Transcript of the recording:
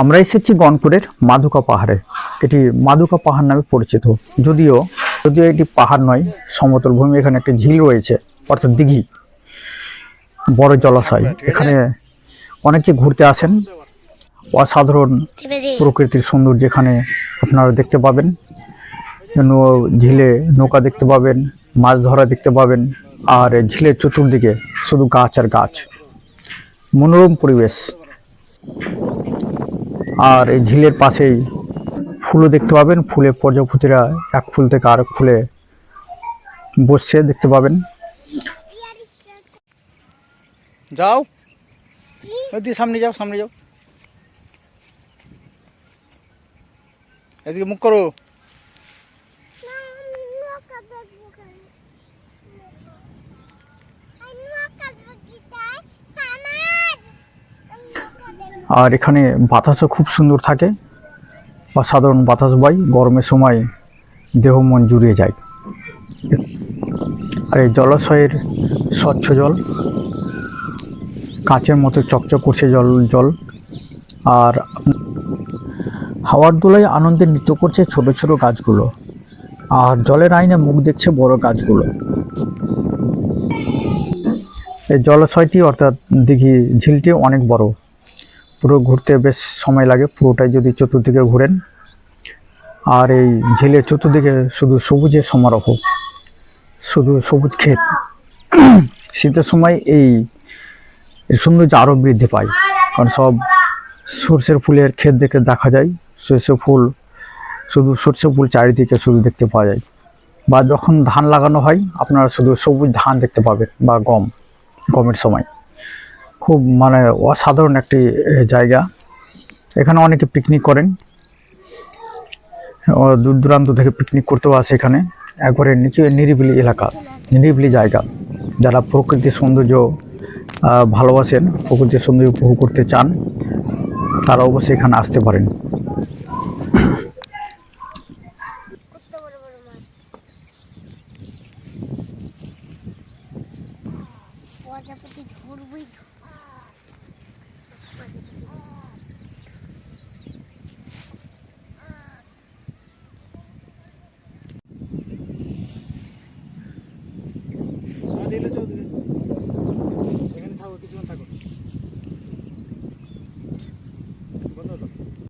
আমরা এসেছি গনপুরের মাধুকা পাহাড়ে। এটি মাধুকা পাহাড় নামে পরিচিত। যদিও যদিও এটি পাহাড় নয়, সমতল ভূমি, এখানে একটি ঝিল রয়েছে, অর্থাৎ দিঘি, বড় জলাশয়। এখানে অনেকে ঘুরতে আসেন। অসাধারণ প্রকৃতির সৌন্দর্য এখানে আপনারা দেখতে পাবেন। ঝিলে নৌকা দেখতে পাবেন, মাছ ধরা দেখতে পাবেন, আর ঝিলের চতুর্দিকে শুধু গাছ আর গাছ। মনোরম পরিবেশ। আর এই ঝিলের পাশেই ফুলও দেখতে পাবেন। ফুলে প্রজাপতিরা এক ফুল থেকে আরেক ফুলে বসছে দেখতে পাবেন। যাও। এদিকে সামনে যাও সামনে যাও। এদিকে মুখ করো। আর এখানে বাতাসও খুব সুন্দর থাকে। বা সাধারণ বাতাস বয় গরমের সময় দেহ মন জুড়িয়ে যায়। আর এই জলাশয়ের স্বচ্ছ জল, কাঁচের মতো চকচক করছে জল জল। আর হাওয়ার দোলায় আনন্দে নৃত্য করছে ছোট ছোট গাছগুলো। আর জলের আইনে মুখ দেখছে বড় গাছগুলো। এই জলাশয়টি অর্থাৎ দিঘি ঝিলটি অনেক বড়। পুরো ঘুরতে বেশ সময় লাগে, পুরোটাই যদি চতুর্দিকে ঘুরেন। আর এই ঝিলের চতুর্দিকে শুধু সবুজে সমারোহ, শুধু সবুজ ক্ষেত। শীতের সময় এই সৌন্দর্য আরও বৃদ্ধি পায়, কারণ সব সর্ষের ফুলের ক্ষেত দেখে দেখা যায়। সর্ষে ফুল, শুধু সর্ষে ফুল চারিদিকে শুধু দেখতে পাওয়া যায়। বা যখন ধান লাগানো হয়, আপনারা শুধু সবুজ ধান দেখতে পাবেন, বা গম, গমের সময়। খুব মানে অসাধারণ একটি জায়গা। এখানে অনেকে পিকনিক করেন। দূর দূরান্ত থেকে পিকনিক করতেও আসে এখানে। একবারে নিচে নিরিবিলি এলাকা, নিরিবিলি জায়গা। যারা প্রকৃতির সৌন্দর্য ভালোবাসেন, প্রকৃতির সৌন্দর্য উপভোগ করতে চান, তারা অবশ্যই এখানে আসতে পারেন। প্রজাপতি ধরবই দিলে চৌধুরী